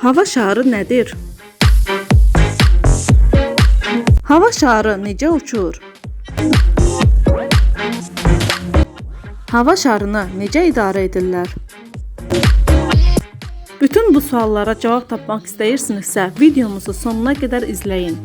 Hava şarı nədir? Hava şarı necə uçur? Hava şarını necə idarə edirlər? Bütün bu suallara cavab tapmaq istəyirsinizsə, videomuzu sonuna qədər izləyin.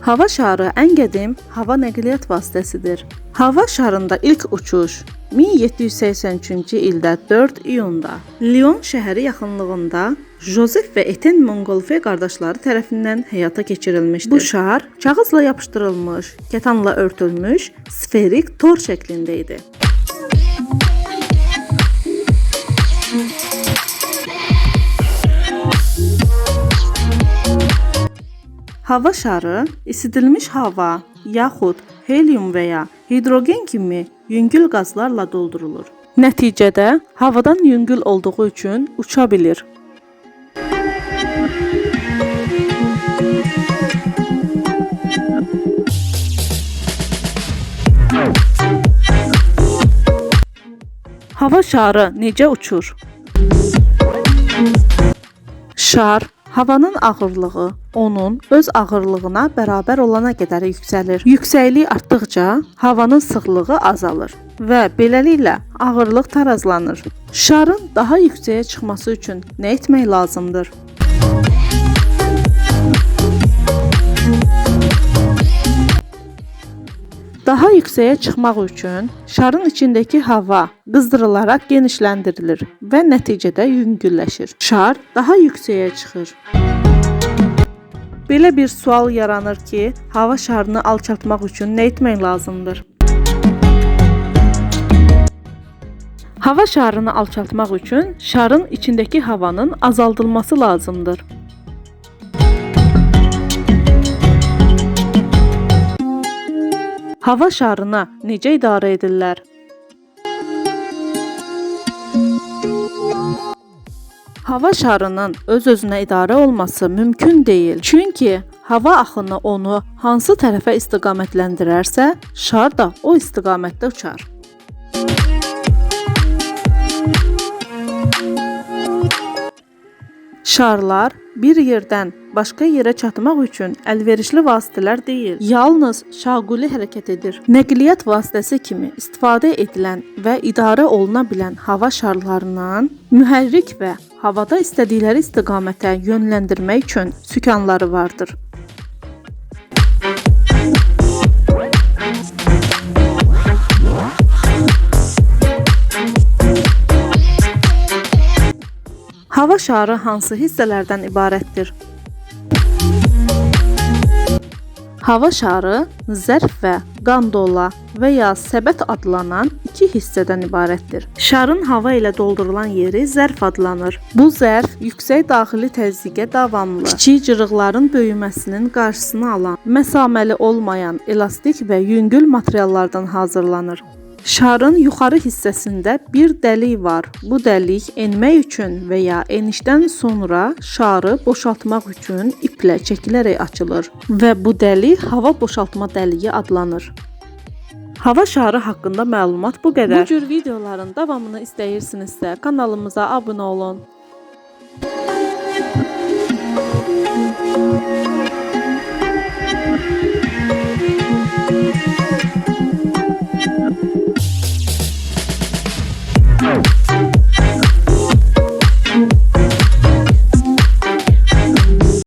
Hava şarı ən qədim hava nəqliyyat vasitəsidir. Hava şarında ilk uçuş 1783-cü ildə 4 iyunda Lyon şəhəri yaxınlığında Joseph və Etienne Montgolfier qardaşları tərəfindən həyata keçirilmişdir. Bu şar kağızla yapışdırılmış, kətanla örtülmüş, sferik tor şəklində idi. Hava şarı isidilmiş hava, yaxud helium və ya hidrogen kimi yüngül qazlarla doldurulur. Nəticədə havadan yüngül olduğu üçün uça bilir. Hava şarı necə uçur? Şar havanın ağırlığı onun öz ağırlığına bərabər olana qədər yüksəlir. Yüksəklik artdıqca havanın sıxlığı azalır və beləliklə ağırlıq tarazlanır. Şarın daha yüksəyə çıxması üçün nə etmək lazımdır? Daha yüksəyə çıxmaq üçün şarın içindəki hava qızdırılaraq genişləndirilir və nəticədə yüngülləşir. Şar daha yüksəyə çıxır. Belə bir sual yaranır ki, hava şarını alçaltmaq üçün nə etmək lazımdır? Hava şarını alçaltmaq üçün şarın içindəki havanın azaldılması lazımdır. Hava şarını necə idarə edirlər? Hava şarının öz-özünə idarə olması mümkün deyil. Çünki hava axını onu hansı tərəfə istiqamətləndirərsə, şar da o istiqamətdə uçar. Şarlar bir yerdən başqa yerə çatmaq üçün əlverişli vasitələr deyil, yalnız şaquli hərəkət edir. Nəqliyyat vasitəsi kimi istifadə edilən və idarə oluna bilən hava şarlarından mühərrik və havada istədikləri istiqamətə yönləndirmək üçün sükanları vardır. Hava şarı hansı hissələrdən ibarətdir? Hava şarı zərf və qandola və ya səbət adlanan iki hissədən ibarətdir. Şarın hava ilə doldurulan yeri zərf adlanır. Bu zərf yüksək daxili təzyiqə davamlı, kiçik cırıqların böyüməsinin qarşısını alan, məsaməli olmayan elastik və yüngül materiallardan hazırlanır. Şarın yuxarı hissəsində bir dəlik var. Bu dəlik enmək üçün və ya enişdən sonra şarı boşaltmaq üçün iplə çəkilərək açılır və bu dəlik hava boşaltma dəliyi adlanır. Hava şarı haqqında məlumat bu qədər. Bu cür videoların davamını istəyirsinizsə kanalımıza abunə olun.